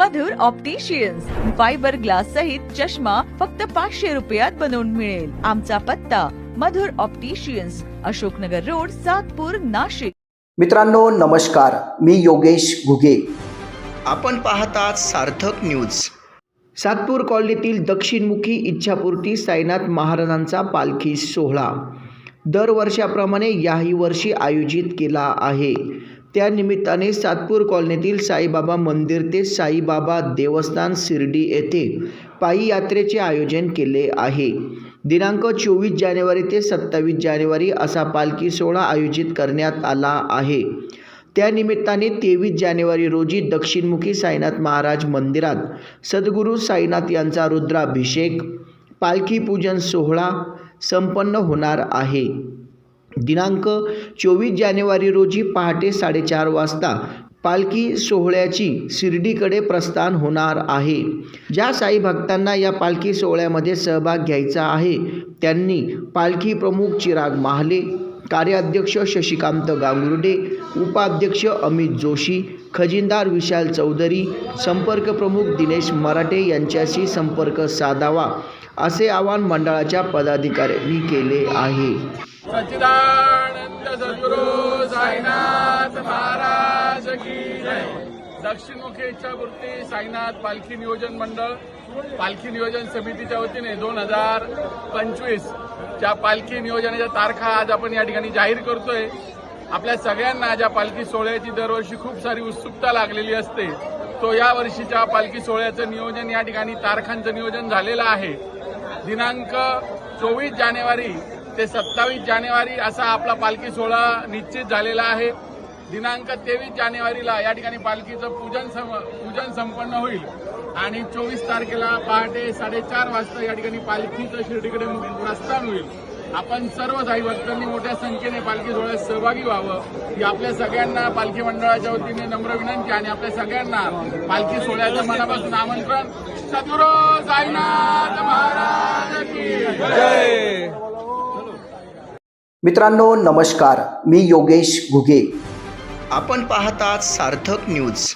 मधुर opticians fibre glass सहित चष्मा फक्त पाचशे रुपयात बनवून मिळेल. आमचा पत्ता मधुर ऑप्टिशियन्स अशोकनगर रोड सातपूर नाशिक. मित्रांनो नमस्कार. मी योगेश घुगे. आपण पाहतात सार्थक न्यूज सातपूर कॉलनीतील दक्षिणमुखी इच्छापूर्ती साईनाथ महाराजांचा पालखी सोहळा. दरवर्षाप्रमाणे याही वर्षी आयोजित केला आहे. त्यानिमित्ताने सातपूर कॉलनीतील साईबाबा मंदिर ते साईबाबा देवस्थान शिर्डी येथे पायी यात्रेचे आयोजन केले आहे. दिनांक चोवीस जानेवारी ते सत्तावीस जानेवारी असा पालखी सोहळा आयोजित करण्यात आला आहे. त्यानिमित्ताने तेवीस जानेवारी रोजी दक्षिणमुखी साईनाथ महाराज मंदिरात सद्गुरू साईनाथ यांचा रुद्राभिषेक पालखी पूजन सोहळा संपन्न होणार आहे. दिनांक चोवीस जानेवारी रोजी पहाटे साडेचार वाजता पालखी सोहळ्याची शिर्डीकडे प्रस्थान होणार आहे. ज्या साई भक्तांना या पालखी सोहळ्यामध्ये सहभाग घ्यायचा आहे त्यांनी पालखी प्रमुख चिराग महाले कार्याध्यक्ष शशिकांत गांगुर्डे उपाध्यक्ष अमित जोशी खजिनदार विशाल चौधरी संपर्क प्रमुख दिनेश मराठे यांच्याशी संपर्क साधावा. असे आवाहन मंडळाच्या पदाधिकाऱ्यांनी केले आहे. सच्चिदानंद सद्गुरु साईनाथ महाराज की जय. दक्षिणमुखी इच्छापूर्ती साईनाथ पालखी नियोजन मंडळ पालखी नियोजन समितीच्या वतीने दोन हजार पंचवीस च्या पालखी नियोजनाच्या तारखा आज आपण या ठिकाणी जाहीर करतोय. आपल्या सगळ्यांना ज्या पालखी सोहळ्याची दरवर्षी खूप सारी उत्सुकता लागलेली असते. तो या वर्षीच्या पालखी सोहळ्याचं नियोजन या ठिकाणी तारखांचं नियोजन झालेलं आहे. दिनांक चोवीस जानेवारी ते सत्तावीस जानेवारी असा आपला पालखी सोहळा निश्चित झालेला आहे. दिनांक तेवीस जानेवारीला या ठिकाणी पालखीचं पूजन सम पूजन संपन्न होईल. आणि चोवीस तारखेला पहाटे साडेचार वाजता या ठिकाणी पालखीचं शिर्डीकडे प्रस्थान होईल. आपण सर्व साई भक्तांनी मोठ्या संख्येने पालखी सोहळ्यात सहभागी व्हावं ही आपल्या सगळ्यांना पालखी मंडळाच्या वतीने नम्र विनंती आणि आपल्या सगळ्यांना पालखी सोहळ्याचं मनापासून आमंत्रण. सद्गुरू साईनाथ महाराज की जय। मित्रांनो नमस्कार. मी योगेश घुगे. आपण पाहतात सार्थक न्यूज.